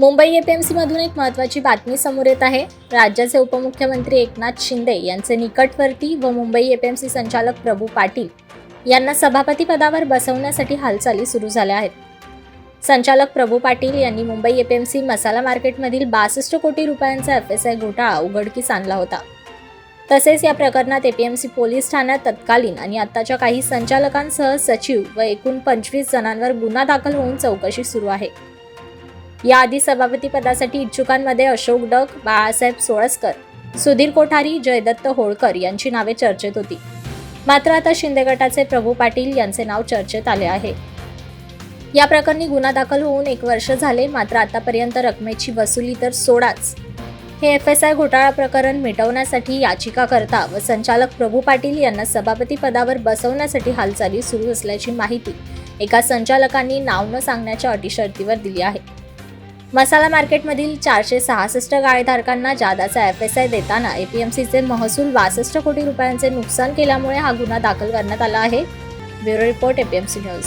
मुंबई एपीएमसीमधून एक महत्त्वाची बातमी समोर येत आहे. राज्याचे उपमुख्यमंत्री एकनाथ शिंदे यांचे निकटवर्ती व मुंबई एपीएमसी संचालक प्रभू पाटील यांना सभापती पदावर बसवण्यासाठी हालचाली सुरू झाल्या आहेत. संचालक प्रभू पाटील यांनी मुंबई एपीएमसी मसाला मार्केटमधील बासष्ट कोटी रुपयांचा एफ एस आय घोटाळा उघडकीस आणला होता. तसेच या प्रकरणात एपीएमसी पोलीस ठाण्यात तत्कालीन आणि आत्ताच्या काही संचालकांसह सचिव व एकूण पंचवीस जणांवर गुन्हा दाखल होऊन चौकशी सुरू आहे. याआधी सभापती पदासाठी इच्छुकांमध्ये अशोक डग बाळासाहेब सोळसकर सुधीर कोठारी जयदत्त होळकर यांची नावे चर्चेत होती. मात्र आता शिंदे गटाचे प्रभू पाटील यांचे नाव चर्चेत आले आहे. या प्रकरणी गुन्हा दाखल होऊन एक वर्ष झाले मात्र आतापर्यंत रकमेची वसुली तर सोडाच. हे एफ एस आय घोटाळा प्रकरण मिटवण्यासाठी याचिकाकर्ता व संचालक प्रभू पाटील यांना सभापती पदावर बसवण्यासाठी हालचाली सुरू असल्याची माहिती एका संचालकांनी नाव न सांगण्याच्या अटी शर्तीवर दिली आहे. मसाला मार्केटमधील चारशे सहासष्ट गाळेधारकांना जादाचा एफ एस आय देताना एपीएमसीचे महसूल बासष्ट कोटी रुपयांचे नुकसान केल्यामुळे हा गुन्हा दाखल करण्यात आला आहे. Bureau report APMC news